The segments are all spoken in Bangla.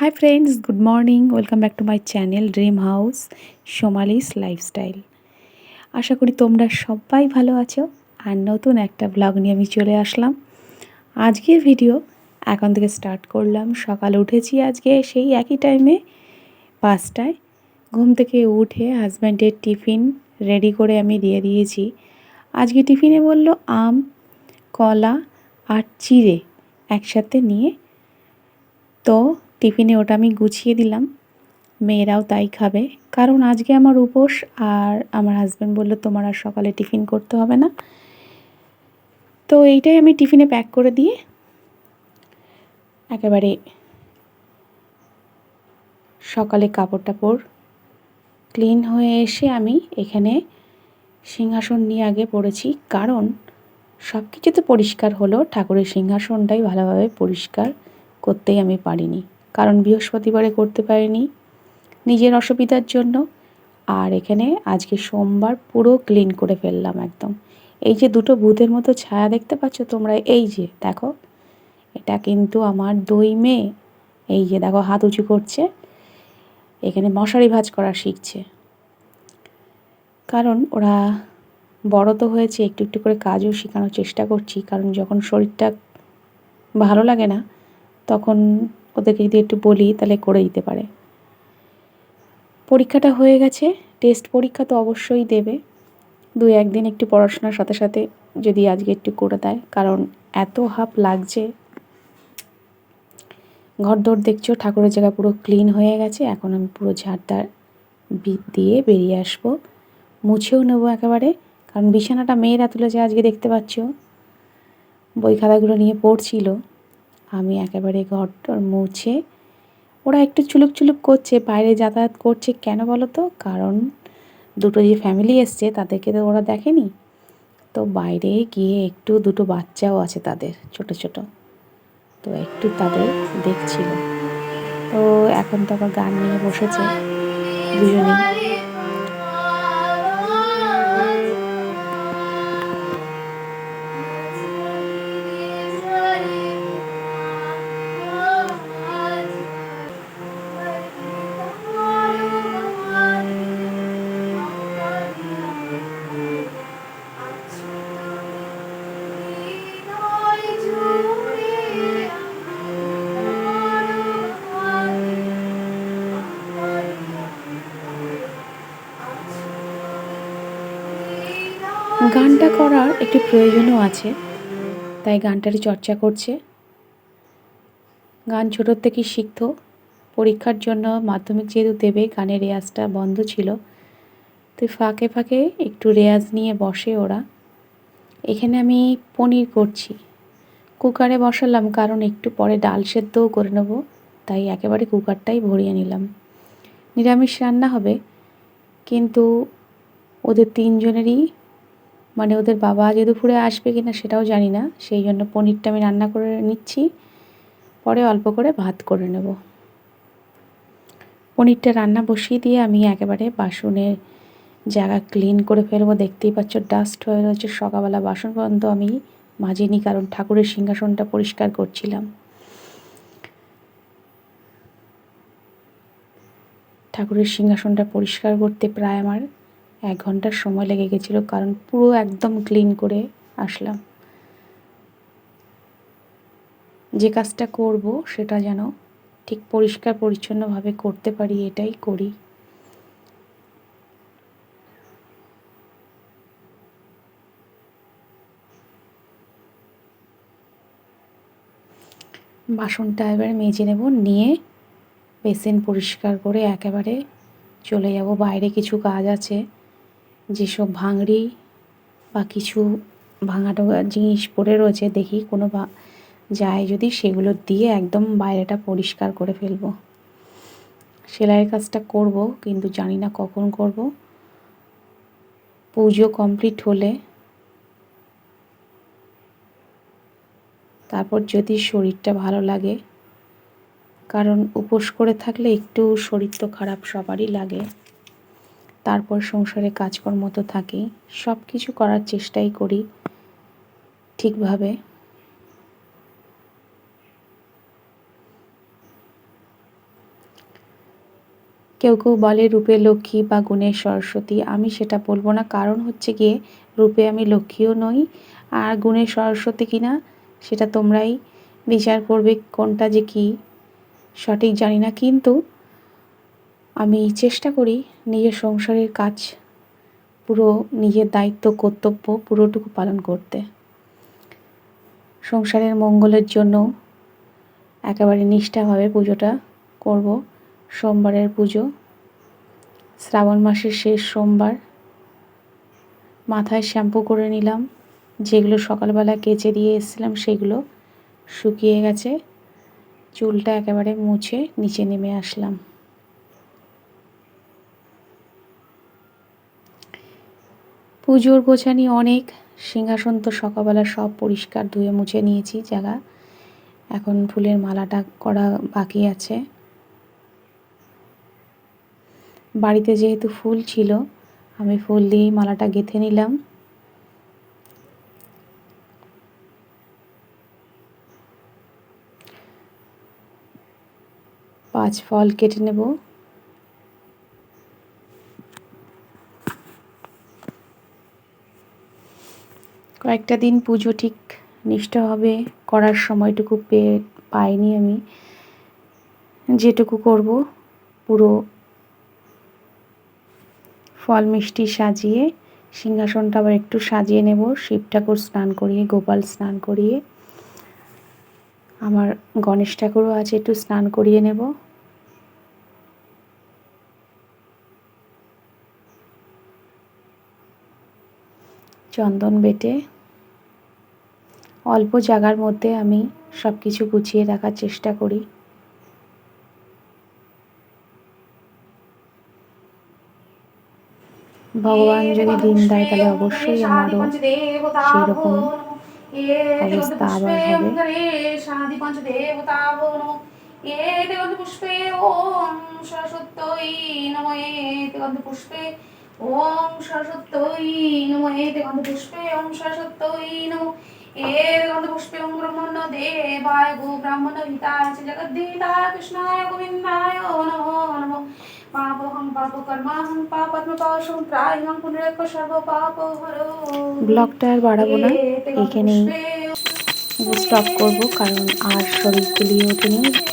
Hi friends good morning welcome back to my channel dream house Somali's lifestyle আশা করি তোমরা সবাই ভালো আছো আর নতুন একটা ব্লগ নিয়ে আমি চলে আসলাম। আজকের ভিডিও এখন থেকে স্টার্ট করলাম। সকালে উঠেছি আজকে, সেই একই টাইমে পাঁচটায়। ঘুম থেকে উঠে হাজব্যান্ডের টিফিন রেডি করে আমি দিয়ে দিয়েছি। আজকে টিফিনে বলল আম, কলা আর চিড়ে একসাথে নিয়ে। তো টিফিনে ওটা আমি গুছিয়ে দিলাম। মেয়েরাও তাই খাবে। কারণ আজকে আমার উপোস আর আমার হাজব্যান্ড বলল, তোমার আর সকালে টিফিন করতে হবে না। তো এইটাই আমি টিফিনে প্যাক করে দিয়ে একেবারে সকালে কাপড় টাপড় ক্লিন হয়ে এসে আমি এখানে সিংহাসন নিয়ে আগে পড়েছি। কারণ সব কিছু তো পরিষ্কার হলো। ঠাকুরের সিংহাসনটাই ভালোভাবে পরিষ্কার করতেই আমি পারিনি। কারণ বৃহস্পতিবারে করতে পারিনি নিজের অসুবিধার জন্য। আর এখানে আজকে সোমবার পুরো ক্লিন করে ফেললাম একদম। এই যে দুটো ভূতের মতো ছায়া দেখতে পাচ্ছ তোমরা, এই যে দেখো, এটা কিন্তু আমার দুই মেয়ে। এই যে দেখো, হাত উঁচু করছে। এখানে মশারি ভাজ করা শিখছে। কারণ ওরা বড় তো হয়েছে, একটু একটু করে কাজও শেখানোর চেষ্টা করছি। কারণ যখন শরীরটা ভালো লাগে না, তখন ওদেরকে যদি একটু বলি, তাহলে করে দিতে পারে। পরীক্ষাটা হয়ে গেছে টেস্ট পরীক্ষা তো অবশ্যই দেবে। দু একদিন একটু পড়াশোনার সাথে সাথে যদি আজকে একটু করে দেয়, কারণ এত হাফ লাগছে। ঘর দৌড় দেখছ, ঠাকুরের জায়গা পুরো ক্লিন হয়ে গেছে, এখন আমি পুরো ঝাড়দার দিয়ে বেরিয়ে আসব। মুছেও নেব একেবারে, কারণ বিছানাটা মেয়েরা তুলেছে আজকে দেখতে পাচ্ছ। বই খাতাগুলো নিয়ে পড়ছিল। আমি একেবারে ঘরটর মুছে, ওরা একটু চুলুক চুলুক করছে, বাইরে যাতায়াত করছে কেন বলো তো? কারণ দুটো যে ফ্যামিলি এসছে, তাদেরকে তো ওরা দেখেনি। তো বাইরে গিয়ে একটু দুটো বাচ্চাও আছে তাদের, ছোট ছোট। তো একটু তাদের দেখছিল। তো এখন তো আবার গান নিয়ে বসেছে দুজনেই। গানটা করার একটি প্রয়োজনও আছে। তাই গানটারই চর্চা করছে। গান ছোটোর থেকেই শিখত। পরীক্ষার জন্য মাধ্যমিক যেহেতু দেবে, গানের রেয়াজটা বন্ধ ছিল। তো ফাঁকে ফাঁকে একটু রেয়াজ নিয়ে বসে ওরা। এখানে আমি পনির করছি। কুকারে বসালাম, কারণ একটু পরে ডাল সেদ্ধও করে নেব। তাই একেবারে কুকারটাই ভরিয়ে নিলাম। নিরামিষ রান্না হবে, কিন্তু ওদের তিনজনেরই মানে ওদের বাবা যে দুপুরে আসবে কি না সেটাও জানি না। সেই জন্য পনিরটা আমি রান্না করে নিচ্ছি। পরে অল্প করে ভাত করে নেব। পনিরটা রান্না বসিয়ে দিয়ে আমি একেবারে বাসনের জায়গা ক্লিন করে ফেলব। দেখতেই পাচ্ছ ডাস্ট হয়ে রয়েছে। সকালবেলা বাসন পর্যন্ত আমি মাজিনি, কারণ ঠাকুরের সিংহাসনটা পরিষ্কার করছিলাম। ঠাকুরের সিংহাসনটা পরিষ্কার করতে প্রায় আমার এক ঘণ্টার সময় লেগে গেছিল, কারণ পুরো একদম ক্লিন করে আসলাম। যে কাজটা করব সেটা যেন ঠিক পরিষ্কার পরিচ্ছন্নভাবে করতে পারি, এটাই করি। বাসনটা এবারে মেজে নেব, নিয়ে বেসিন পরিষ্কার করে একেবারে চলে যাব। বাইরে কিছু কাজ আছে। যেসব ভাঙড়ি বা কিছু ভাঙা টোঙা জিনিস পড়ে রয়েছে, দেখি কোনো বা যায় যদি সেগুলো দিয়ে একদম বাইরেটা পরিষ্কার করে ফেলব। সেলাইয়ের কাজটা করব, কিন্তু জানি না কখন করব। পুজো কমপ্লিট হলে তারপর যদি শরীরটা ভালো লাগে, কারণ উপোস করে থাকলে একটু শরীর তো খারাপ সবারই লাগে। তারপর সংসারে কাজকর্ম তো থাকেই সব কিছু করার চেষ্টাই করি, ঠিকভাবে। কেউ কেউ বলে রূপে লক্ষ্মী বা গুণের সরস্বতী, আমি সেটা বলব না। কারণ হচ্ছে গিয়ে রূপে আমি লক্ষ্মীও নই, আর গুণের সরস্বতী কিনা সেটা তোমরাই বিচার করবে কোনটা যে কি, সঠিক জানি না। কিন্তু আমি চেষ্টা করি নিজের সংসারের কাজ, পুরো নিজের দায়িত্ব, কর্তব্য পুরোটুকু পালন করতে। সংসারের মঙ্গলের জন্য একেবারে নিষ্ঠাভাবে পুজোটা করব। সোমবারের পুজো, শ্রাবণ মাসের শেষ সোমবার। মাথায় শ্যাম্পু করে নিলাম, যেগুলো সকালবেলা কেচে দিয়ে এসেছিলাম সেগুলো শুকিয়ে গেছে। চুলটা একেবারে মুছে নিচে নেমে আসলাম। পুজোর গোছানি অনেক, সিংহাসন তো সকালবেলা সব পরিষ্কার ধুয়ে মুছে নিয়েছি জায়গা। এখন ফুলের মালাটা করা বাকি আছে। বাড়িতে যেহেতু ফুল ছিল, আমি ফুল দিয়েই মালাটা গেঁথে নিলাম। পাঁচ ফল কেটে নেব। কয়েকটা দিন পুজো ঠিক নিষ্ঠাভাবে করার সময়টুকু পেয়ে পাইনি আমি। যেটুকু করব, পুরো ফল মিষ্টি সাজিয়ে, সিংহাসনটা আবার একটু সাজিয়ে নেব শিব ঠাকুর স্নান করিয়ে, গোপাল স্নান করিয়ে। আমার গণেশ ঠাকুরও আছে, একটু স্নান করিয়ে নেব। চন্দন বেটে অল্প জায়গার মধ্যে আমি সব কিছু গুছিয়ে রাখার চেষ্টা করি। ভগবান যদি দিন দেয় তাহলে অবশ্যই আমারও সেরকম অবস্থা আবার হবে। এতে গন্ধ পুষ্পে ওম সরস্বত্যই নমঃ। এতে গন্ধ ওম সরস্বত্যই নমঃ। সর্ব হরো ব্লগটা আর বাড়াবো না। এখানেই স্টপ করব, কারণ আর শরীর গুলিয়ে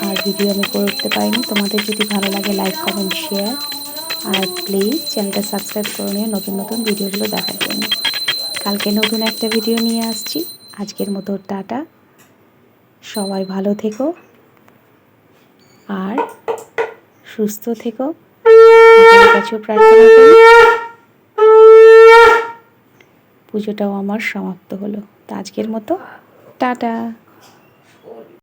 আর ভিডিও আমি করে উঠতে পারিনি। তোমাদের যদি ভালো লাগে লাইক কমেন্ট শেয়ার আর প্লিজ চ্যানেলটা সাবস্ক্রাইব করে নিয়ে নতুন নতুন ভিডিওগুলো দেখার জন্য। কালকে নতুন একটা ভিডিও নিয়ে আসছি। আজকের মতো টাটা। সবাই ভালো থেকো আর সুস্থ থেকো। কাছেও প্রার্থনা করি। পুজোটাও আমার সমাপ্ত হলো। তা আজকের মতো। টাটা।